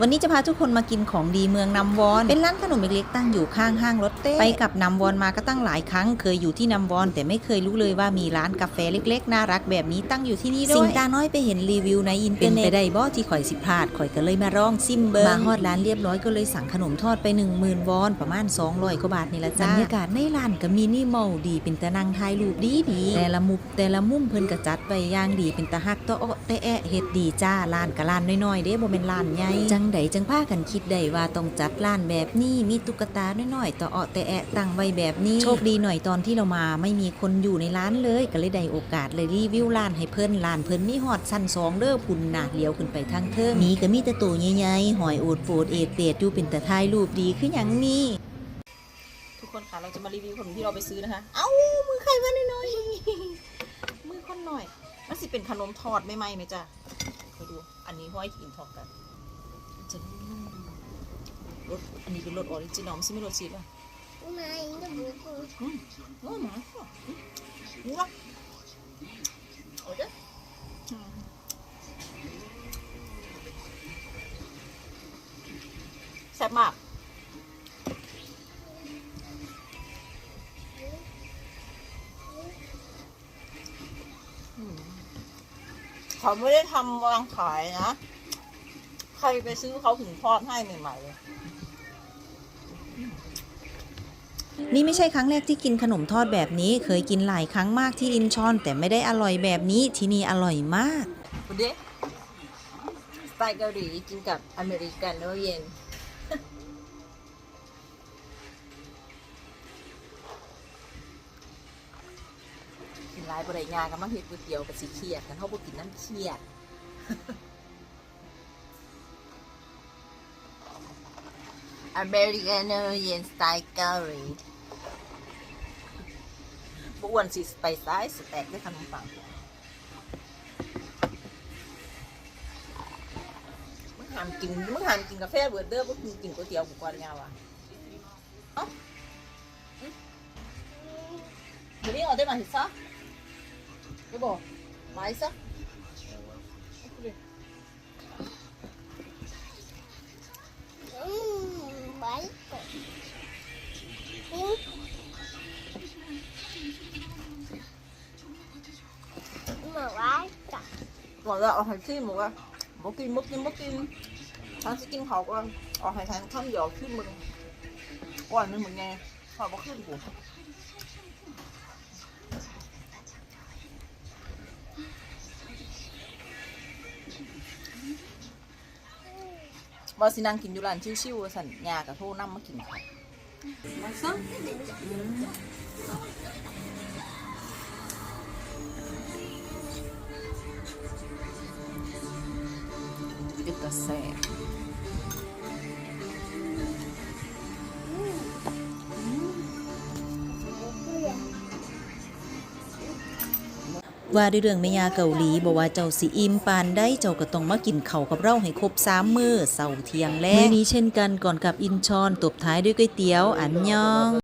วันนี้จะพาทุกคนมากินของดีเมืองนำวอน เป็นร้านขนมเล็กๆตั้งอยู่ข้างห้างรถเต้ไปกับนำวอนมาก็ตั้งหลายครั้ง เคยอยู่ที่นำวอน แต่ไม่เคยรู้เลยว่ามีร้านกาแฟเล็กๆ น่ารักแบบนี้ตั้งอยู่ที่นี่ด้วย สิ่งตาน้อยไปเห็นรีวิวในอินเทอร์เน็ตเป็นไปได้บ่ที่ข่อยสิพลาดข่อยก็เลยมาร้องซิมเบิงมาฮอดร้านเรียบร้อยก็เลยสั่งขนมทอดไป 10,000 วอน ประมาณ200กว่าบาทนี่ละจ้าบรรยากาศในร้านก็มินิมอลดีเป็นตะนั่งถ่ายรูปดีดีๆแต่ละมุมแต่ละมุมเพิ่นก็จัดไว้อย่างดีเป็นตะฮักตะเอ้อแต่แอะเฮ็ดดีจ้าร้านก็ร้านน้อยๆเด้บ่แม่นร้านใหญ่จังใดจังพากันคิดได้ว่าต้องจัดร้านแบบนี้มีตุ๊กตาน้อยๆตะเอ้อแต่แอะตั้งไว้แบบนี้ โชคดีหน่อยตอนที่เรามาไม่มีคนอยู่ในร้านเลยก็เลยได้โอกาสเลยรีวิวร้านให้เพิ่นร้านเพิ่นมีฮอดชั้นสองเด้อพุ่นน่ะเลี้ยวขึ้นไปทางเทิงมีก็มีแต่ตัวใหญ่ๆหอยโอดโปดเอดเปดอยู่เป็นแต่ถ่ายรูปดีคือหยังนี่ทุกคนค่ะเราจะมารีวิวขนมที่เราไปซื้อนะคะ เอ้ามือใครวะน้อยๆมือคนหน่อยมันสิเป็นขนมทอดไม่ไหมไหมจ้ะไปดู อันนี้ห้อยกินทอดกันมัน จะนุ่มๆรสอันนี้เป็นรสออริจินอลไม่ใช่ไม่รสชีสป่ะ Nej, inte boken. อืมอืมอืมนี่วะเอาเด้ออืมแซ่บมากเขาไม่ได้ทำวางขายนะใค รไปซื้อเขาถึงทอดให้ใหม่ๆเลยนี่ไม่ใช่ครั้งแรกที่กินขนมทอดแบบนี้ เคยกินหลายครั้งมากที่อินชอน แต่ไม่ได้อร่อยแบบนี้ที่นี่อร่อยมากคุณเดสไตล์เกาหลีกินกับอเมริกันโนเย็นกินหลายบริงานกันมาเฮ็ดก๋วยเตี๋ยวกับสีเครียดกันเขาบอกกินน้ำเครียด อเมริกันโนเย็นสไตล์เกาหลีบอ้วนสิไปซ้ายสแต็กด้วยขนมปังมึงหามกินมึงหามกินกาแฟเบิร์เดอร์มึงกินก๋วยเตี๋ยวกูก่อนยาวอะเอ้าอืมเดี๋ยวนี้เอาได้มาหิซะไม่บอกมาหิซะ บอกว่าเอาให้ซิมบอกว่าบอกกินบอกกินบอกกินฉันจะกินเขาก่อนเอาให้ฉันข้ามหยอกขึ้นมึงก่อนนึงมึงไงขอบอกขึ้นกูบอสินังกินอยู่ร้านชิวๆสันยากระโทษน้ำมากินค่ะมาซัง เป็นตะแสบว่าด้วยเรื่องแม่ยาเกาหลีบอกว่าเจ้าสิอิมปานได้เจ้าก็ต้องมากินเข่าวกับเราให้ครบสามมื้อเสาร์เที่ยงแลงมื้อนี้เช่นกันก่อนกับอินชอนตบท้ายด้วยก๋วยเตี๋ยวอันยอง